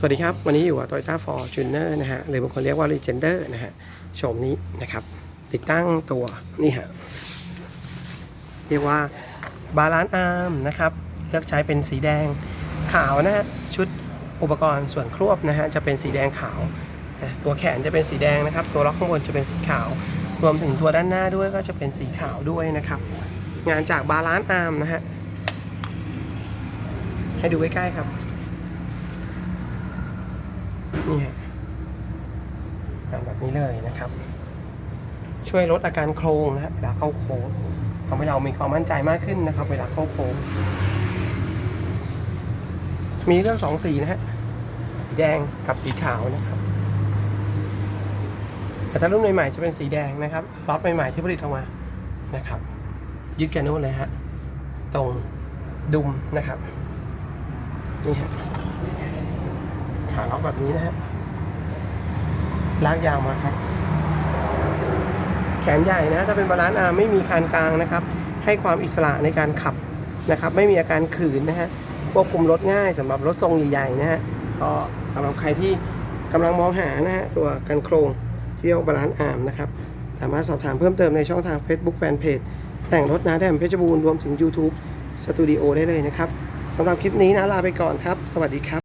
สวัสดีครับ วันนี้อยู่กับ Toyota Fortuner นะฮะหรือบางคนเรียกว่า Legender นะฮะโฉมนี้นะครับ ติดตั้งตัวนี่ฮะเรียกว่าบาลานซ์อาร์มนะครับ เลือกใช้เป็นสีแดงขาวนะฮะชุดอุปกรณ์ส่วนครวบนะฮะจะเป็นสีแดงขาวนะตัวแขนจะเป็นสีแดงนะครับ ตัวล็อกข้างบนจะเป็นสีขาว รวมถึงตัวด้านหน้าด้วยก็จะเป็นสีขาวด้วยนะครับ งานจากบาลานซ์อาร์มนะฮะให้ดูใกล้ๆครับ นี่ฮะแบบนี้เลยนะครับ ช่วยลดอาการโครงนะฮะเวลาเข้าโค้งทำให้เรามีความมั่นใจมากขึ้นนะครับ เวลาเข้าโค้งมีเรื่องสองสีนะฮะสีแดงกับสีขาวนะครับแต่ถ้ารุ่นใหม่ๆจะเป็นสีแดงนะครับล็อตใหม่ๆที่ผลิตออกมานะครับ ยึดกันนู่นเลยฮะตรงดุมนะครับนี่ฮะ ขาล็อกแบบนี้นะฮะลากยาวมาครับ แขนใหญ่นะถ้าเป็นบาลานซ์อาร์ไม่มีคานกลางนะครับ ให้ความอิสระในการขับนะครับ ไม่มีอาการขืนนะฮะควบคุมรถง่ายสำหรับรถทรงใหญ่ๆนะฮะก็สำหรับใครที่กำลังมองหานะฮะตัวกันโครงเที่ยวบาลานซ์อาร์มนะครับ สามารถสอบถามเพิ่มเติมในช่องทาง Facebook Fanpage แต่งรถนาแดมเพชรบูรณ์รวมถึง YouTube สตูดิโอได้เลยนะครับสำหรับคลิปนี้นะลาไปก่อนครับ สวัสดีครับ